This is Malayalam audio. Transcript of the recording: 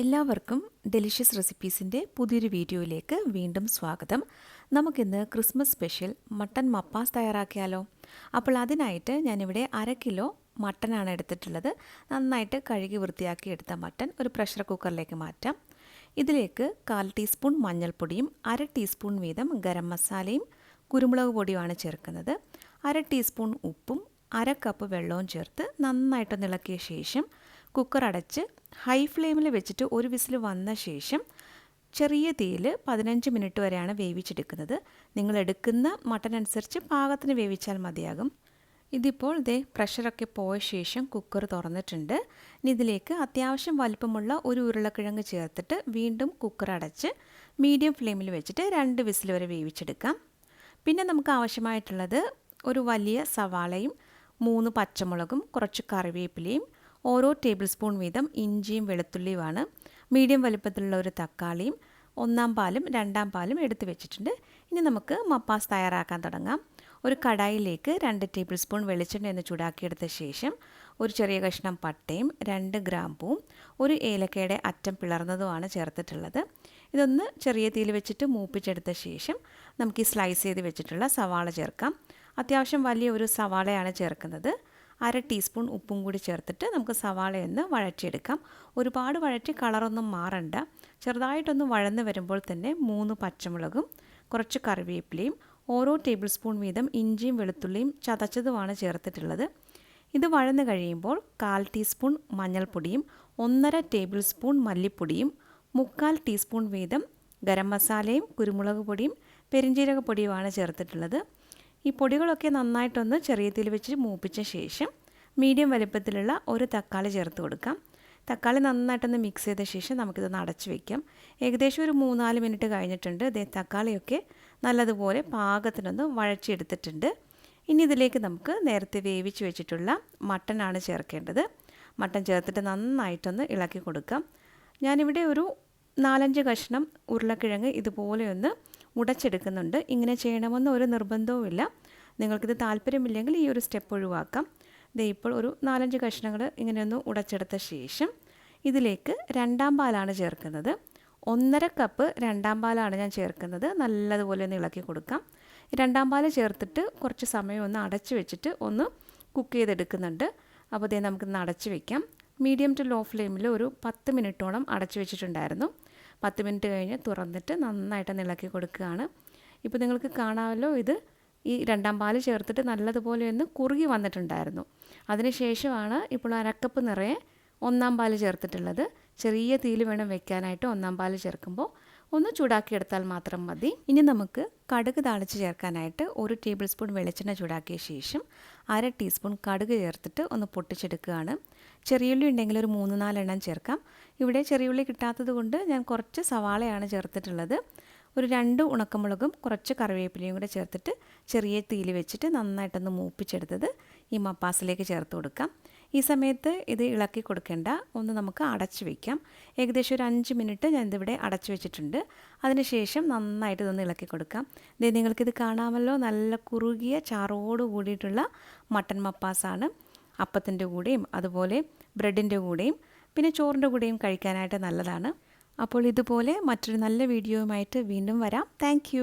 എല്ലാവർക്കും ഡെലിഷ്യസ് റെസിപ്പീസിന്റെ പുതിയൊരു വീഡിയോയിലേക്ക് വീണ്ടും സ്വാഗതം. നമുക്കിന്ന് ക്രിസ്മസ് സ്പെഷ്യൽ മട്ടൻ മപ്പാസ് തയ്യാറാക്കിയാലോ? അപ്പോൾ അതിനായിട്ട് ഞാനിവിടെ അര കിലോ മട്ടനാണ് എടുത്തിട്ടുള്ളത്. നന്നായിട്ട് കഴുകി വൃത്തിയാക്കി എടുത്ത മട്ടൻ ഒരു പ്രഷർ കുക്കറിലേക്ക് മാറ്റാം. ഇതിലേക്ക് കാൽ ടീസ്പൂൺ മഞ്ഞൾപ്പൊടിയും അര ടീസ്പൂൺ വീതം ഗരം മസാലയും കുരുമുളക് പൊടിയുമാണ് ചേർക്കുന്നത്. അര ടീസ്പൂൺ ഉപ്പും അര കപ്പ് വെള്ളവും ചേർത്ത് നന്നായിട്ടൊന്ന് ഇളക്കിയ ശേഷം കുക്കർ അടച്ച് ഹൈ ഫ്ലെയിമിൽ വെച്ചിട്ട് ഒരു വിസിൽ വന്ന ശേഷം ചെറിയ തീയിൽ പതിനഞ്ച് മിനിറ്റ് വരെയാണ് വേവിച്ചെടുക്കുന്നത്. നിങ്ങൾ എടുക്കുന്ന മട്ടൻ അനുസരിച്ച് പാകത്തിന് വേവിച്ചാൽ മതിയാകും. ഇതിപ്പോൾ ഇതേ പ്രഷറൊക്കെ പോയ ശേഷം കുക്കർ തുറന്നിട്ടുണ്ട്. ഇനി ഇതിലേക്ക് അത്യാവശ്യം വലിപ്പമുള്ള ഒരു ഉരുളക്കിഴങ്ങ് ചേർത്തിട്ട് വീണ്ടും കുക്കർ അടച്ച് മീഡിയം ഫ്ലെയിമിൽ വെച്ചിട്ട് രണ്ട് വിസിൽ വരെ വേവിച്ചെടുക്കാം. പിന്നെ നമുക്ക് ആവശ്യമായിട്ടുള്ളത് ഒരു വലിയ സവാളയും മൂന്ന് പച്ചമുളകും കുറച്ച് കറിവേപ്പിലയും ഓരോ ടേബിൾ സ്പൂൺ വീതം ഇഞ്ചിയും വെളുത്തുള്ളിയുമാണ്. മീഡിയം വലുപ്പത്തിലുള്ള ഒരു തക്കാളിയും ഒന്നാം പാലും രണ്ടാം പാലും എടുത്തു വെച്ചിട്ടുണ്ട്. ഇനി നമുക്ക് മപ്പാസ് തയ്യാറാക്കാൻ തുടങ്ങാം. ഒരു കടായിലേക്ക് രണ്ട് ടേബിൾ സ്പൂൺ വെളിച്ചെണ്ണ ഒന്ന് ചൂടാക്കിയെടുത്ത ശേഷം ഒരു ചെറിയ കഷ്ണം പട്ടയും രണ്ട് ഗ്രാമ്പൂവും ഒരു ഏലക്കയുടെ അറ്റം പിളർന്നതുമാണ് ചേർത്തിട്ടുള്ളത്. ഇതൊന്ന് ചെറിയ തീയിൽ വെച്ചിട്ട് മൂപ്പിച്ചെടുത്ത ശേഷം നമുക്ക് ഈ സ്ലൈസ് ചെയ്ത് വെച്ചിട്ടുള്ള സവാള ചേർക്കാം. അത്യാവശ്യം വലിയ ഒരു സവാളയാണ് ചേർക്കുന്നത്. അര ടീസ്പൂൺ ഉപ്പും കൂടി ചേർത്തിട്ട് നമുക്ക് സവാളയൊന്ന് വഴറ്റിയെടുക്കാം. ഒരുപാട് വഴറ്റി കളറൊന്നും മാറണ്ട. ചെറുതായിട്ടൊന്ന് വഴന്ന് വരുമ്പോൾ തന്നെ മൂന്ന് പച്ചമുളകും കുറച്ച് കറിവേപ്പിലയും ഓരോ ടേബിൾ സ്പൂൺ വീതം ഇഞ്ചിയും വെളുത്തുള്ളിയും ചതച്ചതുമാണ് ചേർത്തിട്ടുള്ളത്. ഇത് വഴന്ന് കഴിയുമ്പോൾ കാൽ ടീസ്പൂൺ മഞ്ഞൾപ്പൊടിയും ഒന്നര ടേബിൾ സ്പൂൺ മല്ലിപ്പൊടിയും മുക്കാൽ ടീസ്പൂൺ വീതം ഗരം മസാലയും കുരുമുളക് പൊടിയും പെരിഞ്ജീരക പൊടിയുമാണ് ചേർത്തിട്ടുള്ളത്. ഈ പൊടികളൊക്കെ നന്നായിട്ടൊന്ന് ചെറിയ തീയിൽ വെച്ച് മൂപ്പിച്ച ശേഷം മീഡിയം വലിപ്പത്തിലുള്ള ഒരു തക്കാളി ചേർത്ത് കൊടുക്കാം. തക്കാളി നന്നായിട്ടൊന്ന് മിക്സ് ചെയ്ത ശേഷം നമുക്കിതൊന്ന് അടച്ചു വയ്ക്കാം ഏകദേശം ഒരു മൂന്നാൽ മിനിറ്റ് കഴിഞ്ഞിട്ടുണ്ട്. ഇതേ തക്കാളിയൊക്കെ നല്ലതുപോലെ പാകത്തിനൊന്ന് വഴച്ചെടുത്തിട്ടുണ്ട് ഇനി ഇതിലേക്ക് നമുക്ക് നേരത്തെ വേവിച്ച് വെച്ചിട്ടുള്ള മട്ടനാണ് ചേർക്കേണ്ടത്. മട്ടൻ ചേർത്തിട്ട് നന്നായിട്ടൊന്ന് ഇളക്കി കൊടുക്കാം. ഞാനിവിടെ ഒരു നാലഞ്ച് കഷ്ണം ഉരുളക്കിഴങ്ങ് ഇതുപോലെ ഒന്ന് ഉടച്ചെടുക്കുന്നുണ്ട് ഇങ്ങനെ ചെയ്യണമെന്ന് ഒരു നിർബന്ധവുമില്ല. നിങ്ങൾക്കിത് താല്പര്യമില്ലെങ്കിൽ ഈ ഒരു സ്റ്റെപ്പ് ഒഴിവാക്കാം. ദേ ഇപ്പോൾ ഒരു നാലഞ്ച് കഷ്ണങ്ങൾ ഇങ്ങനെയൊന്ന് ഉടച്ചെടുത്ത ശേഷം ഇതിലേക്ക് രണ്ടാം പാലാണ് ചേർക്കുന്നത്. ഒന്നര കപ്പ് രണ്ടാം പാലാണ് ഞാൻ ചേർക്കുന്നത്. നല്ലതുപോലെ ഒന്ന് ഇളക്കി കൊടുക്കാം. രണ്ടാം പാൽ ചേർത്തിട്ട് കുറച്ച് സമയം ഒന്ന് അടച്ച് വെച്ചിട്ട് ഒന്ന് കുക്ക് ചെയ്തെടുക്കുന്നുണ്ട്. അപ്പോൾ ഇതേ നമുക്കിന്ന് അടച്ച് വെക്കാം. മീഡിയം ടു ലോ ഫ്ലെയിമിൽ ഒരു പത്ത് മിനിറ്റോളം അടച്ചു വെച്ചിട്ടുണ്ടായിരുന്നു. പത്ത് മിനിറ്റ് കഴിഞ്ഞ് തുറന്നിട്ട് നന്നായിട്ട് ഇളക്കി കൊടുക്കുകയാണ്. ഇപ്പോൾ നിങ്ങൾക്ക് കാണാമല്ലോ ഇത് ഈ രണ്ടാം പാൽ ചേർത്തിട്ട് നല്ലതുപോലെ ഒന്ന് കുറുകി വന്നിട്ടുണ്ടായിരുന്നു. അതിനുശേഷമാണ് ഇപ്പോൾ അരക്കപ്പ് നിറയെ ഒന്നാം പാൽ ചേർത്തിട്ടുള്ളത്. ചെറിയ തീയിൽ വേണം വെക്കാനായിട്ട് ഒന്നാം പാൽ ചേർക്കുമ്പോൾ ഒന്ന് ചൂടാക്കിയെടുത്താൽ മാത്രം മതി. ഇനി നമുക്ക് കടുക് താളിച്ച് ചേർക്കാനായിട്ട് ഒരു ടേബിൾ സ്പൂൺ വെളിച്ചെണ്ണ ചൂടാക്കിയ ശേഷം അര ടീസ്പൂൺ കടുക് ചേർത്തിട്ട് ഒന്ന് പൊട്ടിച്ചെടുക്കുകയാണ്. ചെറിയുള്ളി ഉണ്ടെങ്കിൽ ഒരു മൂന്ന് നാലെണ്ണം ചേർക്കാം. ഇവിടെ ചെറിയുള്ളി കിട്ടാത്തത് കൊണ്ട് ഞാൻ കുറച്ച് സവാളയാണ് ചേർത്തിട്ടുള്ളത്. ഒരു രണ്ട് ഉണക്കമുളകും കുറച്ച് കറിവേപ്പിലയും കൂടെ ചേർത്തിട്ട് ചെറിയ തീയിൽ വെച്ചിട്ട് നന്നായിട്ടൊന്ന് മൂപ്പിച്ചെടുത്തത് ഈ മപ്പാസിലേക്ക് ചേർത്ത് കൊടുക്കാം. ഈ സമയത്ത് ഇത് ഇളക്കി കൊടുക്കേണ്ട. ഒന്ന് നമുക്ക് അടച്ച് വയ്ക്കാം ഏകദേശം ഒരു അഞ്ച് മിനിറ്റ് ഞാൻ ഇതിവിടെ അടച്ചു വെച്ചിട്ടുണ്ട്. അതിനുശേഷം നന്നായിട്ട് ഇതൊന്ന് ഇളക്കി കൊടുക്കാം. ഇത് നിങ്ങൾക്കിത് കാണാമല്ലോ. നല്ല കുറുകിയ ചാറോട് കൂടിയിട്ടുള്ള മട്ടൻ മപ്പാസാണ്. അപ്പത്തിന്റെ കൂടെയും അതുപോലെ ബ്രെഡിന്റെ കൂടെയും പിന്നെ ചോറിന്റെ കൂടെയും കഴിക്കാനായിട്ട് നല്ലതാണ്. അപ്പോൾ ഇതുപോലെ മറ്റൊരു നല്ല വീഡിയോയുമായിട്ട് വീണ്ടും വരാം. താങ്ക്